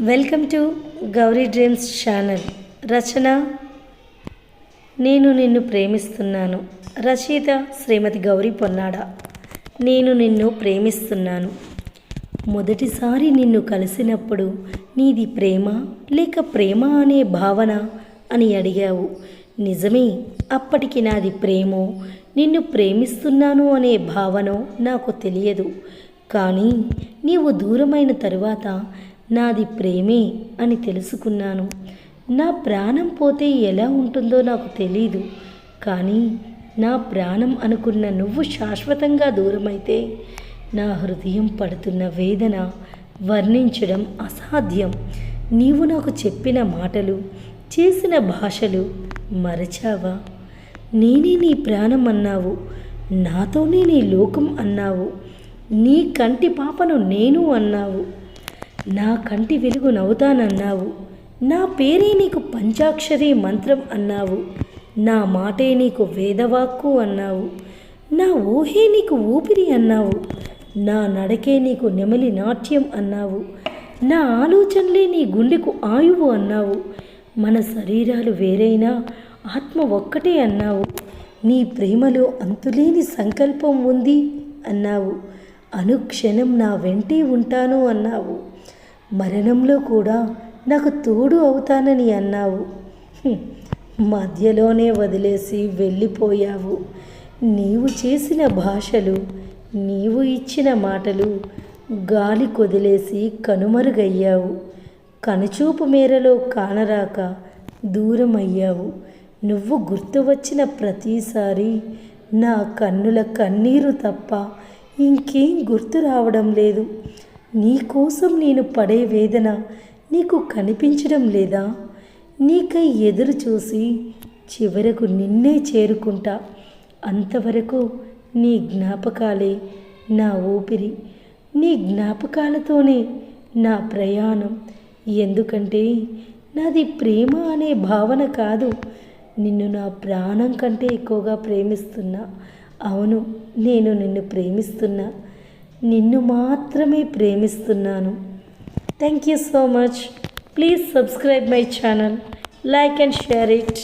Welcome to Gowri dreams channel. Rachana నేను నిన్ను ప్రేమిస్తున్నాను. రచయిత శ్రీమతి గౌరీ పొన్నాడ. నేను నిన్ను ప్రేమిస్తున్నాను. మొదటిసారి నిన్ను కలిసినప్పుడు నీది ప్రేమ లేక ప్రేమ అనే భావన అని అడిగావు. నిజమే అప్పటికి నాది ప్రేమో నిన్ను ప్రేమిస్తున్నాను అనే భావనో నాకు తెలియదు. కానీ నీవు దూరమైన తరువాత నాది ప్రేమే అని తెలుసుకున్నాను. నా ప్రాణం పోతే ఎలా ఉంటుందో నాకు తెలీదు. కానీ నా ప్రాణం అనుకున్న నువ్వు శాశ్వతంగా దూరమైతే నా హృదయం పడుతున్న వేదన వర్ణించడం అసాధ్యం. నీవు నాకు చెప్పిన మాటలు చేసిన భాషలు మరచావా? నేనే నీ ప్రాణం అన్నావు. నాతోనే నీ లోకం అన్నావు. నీ కంటి పాపను నేను అన్నావు. నా కంటి వెలుగు నవ్వుతానన్నావు. నా పేరే నీకు పంచాక్షరి మంత్రం అన్నావు. నా మాటే నీకు వేదవాక్కు అన్నావు. నా ఊహే నీకు ఊపిరి అన్నావు. నా నడకే నీకు నెమలి నాట్యం అన్నావు. నా ఆలోచనలే నీ గుండెకు ఆయువు అన్నావు. మన శరీరాలు వేరైనా ఆత్మ ఒక్కటే అన్నావు. నీ ప్రేమలో అంతులేని సంకల్పం ఉంది అన్నావు. అనుక్షణం నా వెంటే ఉంటాను అన్నావు. మరణంలో కూడా నాకు తోడు అవుతానని అన్నావు. మధ్యలోనే వదిలేసి వెళ్ళిపోయావు. నీవు చేసిన భాషలు నీవు ఇచ్చిన మాటలు గాలి కొదిలేసి కనుమరుగయ్యావు. కనుచూపు మేరలో కానరాక దూరం అయ్యావు నువ్వు గుర్తు వచ్చిన ప్రతిసారి నా కన్నుల కన్నీరు తప్ప ఇంకేం గుర్తు రావడం లేదు. నీకోసం నేను పడే వేదన నీకు కనిపించడం లేదా? నీకై ఎదురు చూసి చివరకు నిన్నే చేరుకుంటా. అంతవరకు నీ జ్ఞాపకాలే నా ఊపిరి. నీ జ్ఞాపకాలతోనే నా ప్రయాణం. ఎందుకంటే నాది ప్రేమ అనే భావన కాదు. నిన్ను నా ప్రాణం కంటే ఎక్కువగా ప్రేమిస్తున్నా. అవును నేను నిన్ను ప్రేమిస్తున్నా. నిన్ను మాత్రమే ప్రేమిస్తున్నాను. Thank you so much please subscribe my channel like and share it